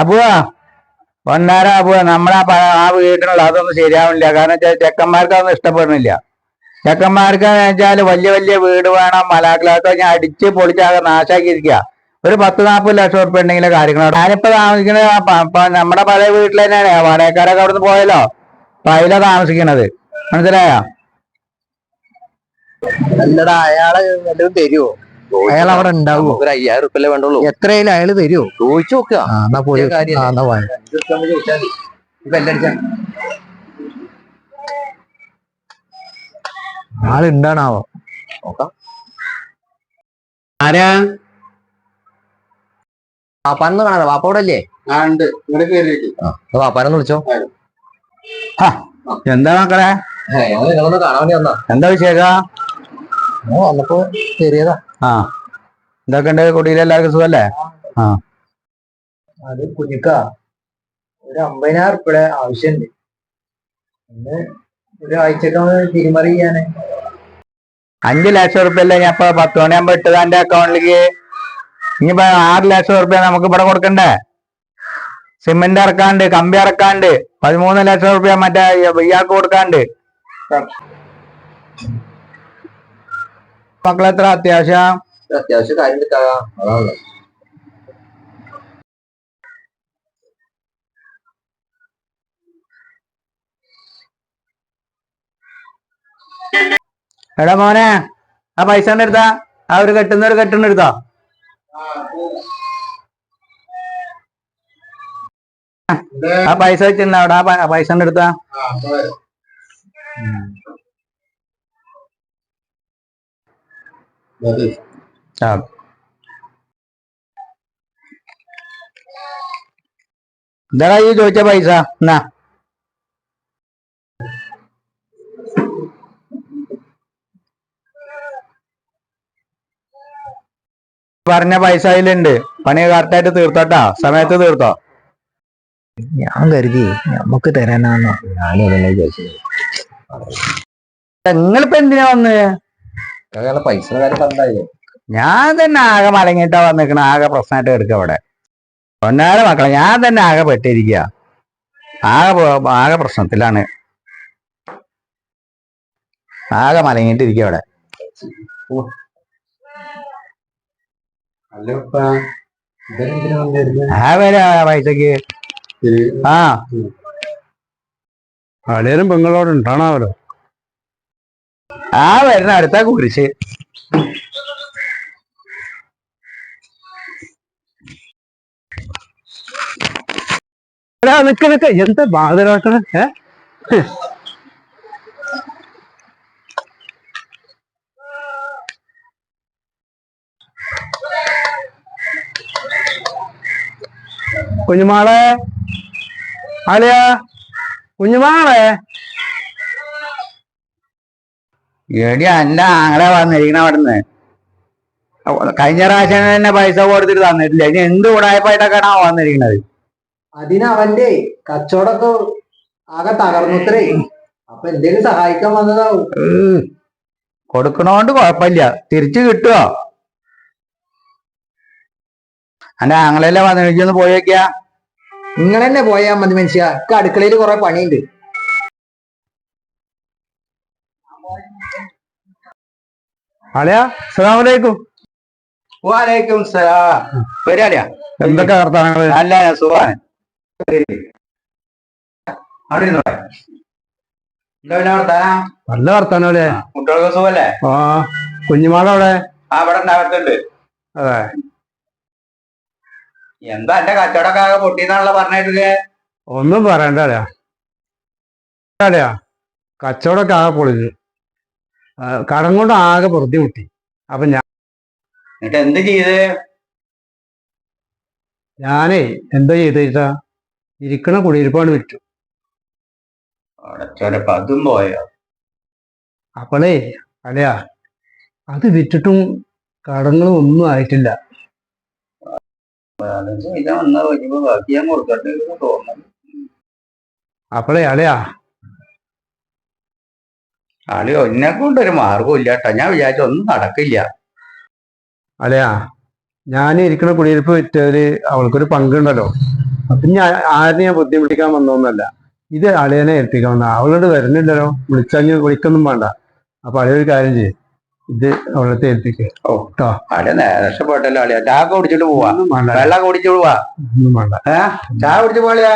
അബുവാ പൊന്നാര അബുവ. നമ്മളെ ആ വീട്ടിലുള്ള അതൊന്നും ശരിയാവില്ല കാരണം വെച്ചാൽ ചെക്കന്മാർക്ക് അതൊന്നും ഇഷ്ടപ്പെടുന്നില്ല. ചെക്കന്മാർക്ക് വെച്ചാൽ വലിയ വലിയ വീട് വേണം മലാക്കളൊക്കെ ഞാൻ അടിച്ച് പൊളിച്ചാകെ നാശാക്കിയിരിക്കുക ഒരു പത്ത് നാൽപ്പത് ലക്ഷം ഉറുപ്പ ഉണ്ടെങ്കിലെ കാര്യങ്ങളോ ഞാനിപ്പോ താമസിക്കുന്നത് നമ്മുടെ പഴയ വീട്ടിൽ തന്നെയാണ് വാടകക്കാരൊക്കെ അവിടുന്ന് പോയല്ലോ. അപ്പൊ അതിലാ താമസിക്കണത്. മനസ്സിലായോ? അല്ലടാ അയാളെ വല്ലതും തരുവോ? അയാൾ അവിടെ ഉണ്ടാവുമോ ഒരു അയ്യായിരം ഉറുപ്പല്ലേ വേണ്ടുള്ളൂ. എത്രയായാലും അയാൾ തരുമോ ചോദിച്ചു നോക്കുക എന്നാ പോയി. എന്നാ പോയി ആളുണ്ടാണാവോ നോക്കാം. ആരാ? വാപ്പാനൊന്നും കാണാതെ. വാപ്പ അവിടെ അല്ലേ വാപ്പാനൊന്ന് വിളിച്ചോ. എന്താ മക്കളെ? നിങ്ങളൊന്ന് കാണാൻ വേണ്ടി വന്നാ എന്താ വിശേഷ? ഓ വന്നപ്പോ ശരിയതാ ആ. എന്തൊക്കെ ഉണ്ട് കുടിയിലെല്ലാവർക്കും സുഖല്ലേ ആ. അത് കുഞ്ഞിക്ക ഒരു അമ്പതിനായിരം ഉറുപ്പിയുടെ ആവശ്യമുണ്ട് ഒന്ന് ഒരാഴ്ചക്ക് തിരിമറി ചെയ്യാന്. അഞ്ച് ലക്ഷം ഉറുപ്പ്യല്ലേ ഞാൻ ഇപ്പൊ പത്ത് മണിയാകുമ്പോ ഇട്ടത് എന്റെ അക്കൗണ്ടിലേക്ക്. ഇനിയിപ്പോ ആറ് ലക്ഷം ഉറുപ്പ്യ നമുക്ക് ഇവിടെ കൊടുക്കണ്ടേ? സിമെന്റ് ഇറക്കാണ്ട് കമ്പി ഇറക്കാണ്ട് പതിമൂന്ന് ലക്ഷം ഉറുപ്പ്യ മറ്റേ ഇയാൾക്ക് കൊടുക്കാണ്ട്. മക്കളെത്ര അത്യാവശ്യം? അത്യാവശ്യം കാര്യം അതാണ് എടാ മോനെ ആ പൈസ എടുത്താ? ആ ഒരു കെട്ടുന്ന ഒരു കെട്ടുന്ന എടുത്താ? ആ പൈസ വെച്ചിട്ടുണ്ടാവിടെ ആ പൈസ എടുത്താ? ആ. എന്താ ഈ ചോദിച്ച പൈസ? എന്നാ. പറഞ്ഞ പൈസ അതിലുണ്ട്. പണി കറക്റ്റായിട്ട് തീർത്തോട്ടാ? സമയത്ത് തീർത്തോ? ഞാൻ കരുതി. നമുക്ക് തരാനാണോ ഞാനും അതന്നെ വിചാരിച്ചത്. നിങ്ങളിപ്പോ എന്തിനാ വന്ന്? പൈസ ഞാൻ തന്നെ ആകെ മലങ്ങിട്ടാ വന്നിക്കണ ആകെ പ്രശ്നമായിട്ട് എടുക്ക അവിടെ പൊന്നാര മക്കളെ ഞാൻ തന്നെ ആകെ പെട്ടിരിക്കുക ആകെ ആകെ പ്രശ്നത്തിലാണ്. ആകെ മലങ്ങിട്ടിരിക്കുക ആ വരാ പൈസക്ക്. ആ. അളിയനും പെങ്ങളോട് ഉണ്ടാണാവല്ലോ. ആ വരുന്ന അടുത്ത കുരിശ്. എടാ നിക്ക നിക്ക. എന്താ ബാധരാക്കണ ഏ? കുഞ്ഞുമാളെ. ആലയാ കുഞ്ഞുമാളെ. എടി എന്റെ ആങ്ങളെ വന്നിരിക്കണ അവിടുന്ന്. കഴിഞ്ഞ പ്രാവശ്യം തന്നെ പൈസ കൊടുത്തിട്ട് തന്നിട്ടില്ല. ഇനി എന്ത് ഉടായ്പായിട്ടൊക്കെയാണ് വന്നിരിക്കണത്? അതിന് അവന്റെ കച്ചവടമൊക്കെ ആകെ തകർന്നുത്രേ. അപ്പൊ എന്തേലും സഹായിക്കാൻ വന്നതാവും. കൊടുക്കണോണ്ട് കുഴപ്പമില്ല. തിരിച്ചു കിട്ടുവോ? അന്റെ ആങ്ങളെല്ലാം വന്നിരിക്കുന്നു പോയേക്കാ പോയി വെക്കാ നിങ്ങൾ തന്നെ പോയാ മതി മനുഷ്യ. അടുക്കളയിൽ കുറെ പണിയുണ്ട്. വാലേക്കും സലാം. വരാലിയാ എന്തൊക്കെ വർത്താനങ്ങൾ? നല്ല സുഖാണ്. അവിടെ ഇരുന്നോട്ടെ. എന്താ പിന്നെ വർത്താനം? നല്ല വർത്താനല്ലേ ആ, കുട്ടികൾക്ക് സുഖല്ലേ? ആ കുഞ്ഞുമാളവിടെ ആ ഇവിടെ ഉണ്ടാകത്തുണ്ട് അതെ. എന്താ എന്റെ കച്ചവടമൊക്കെ ആകെ പൊട്ടിന്നാണല്ലോ പറഞ്ഞിട്ടില്ലേ ഒന്നും പറയണ്ടല്ലേ കച്ചവടക്കാകെ അളിയാ കച്ചവടമൊക്കെ ആകെ പൊളിഞ്ഞു. കടം കൊണ്ട് ആകെ ബുദ്ധിമുട്ടി അപ്പൊ ഞാൻ എന്നിട്ട് എന്ത് ചെയ്ത്? ഞാനേ എന്താ ചെയ്തേച്ചാ ഇരിക്കണ കുടിയിരിപ്പാണ് വിറ്റു. അതും പോയോ? അപ്പോളേ അല്ലയാ അത് വിറ്റിട്ടും കടങ്ങളും ഒന്നും ആയിട്ടില്ല. അപ്പളേ വന്ന വരുമ്പോ എന്നെ കൊണ്ടൊരു മാർഗവും ഇല്ല കേട്ടോ ഞാൻ വിചാരിച്ച ഒന്നും നടക്കില്ല. അല്ലയാ ഞാൻ ഇരിക്കുന്ന കുടിയിരിപ്പ് വിറ്റതിൽ അവൾക്കൊരു പങ്കുണ്ടല്ലോ. അപ്പൊ ഞാൻ ആരും ഞാൻ ബുദ്ധിമുട്ടിക്കാൻ വന്നോന്നല്ല. ഇത് അളിയനെ ഏൽപ്പിക്കാൻ വന്ന. അവളോട് വരുന്നില്ലല്ലോ. വിളിച്ചഞ്ഞ് വിളിക്കൊന്നും വേണ്ട. അപ്പൊ അളിയൊരു കാര്യം ചെയ്യും. ഇത് അവളത്തെ ഏൽപ്പിക്കുക ഓ കേട്ടോ അളിയ നേരെ രക്ഷപ്പെട്ടല്ലോ അളിയ. ചായ കുടിച്ചിട്ട് പോവാ. വെള്ളം കുടിച്ചു പോവാ. ഒന്നും വേണ്ട. ചായ കുടിച്ചു പോളിയാ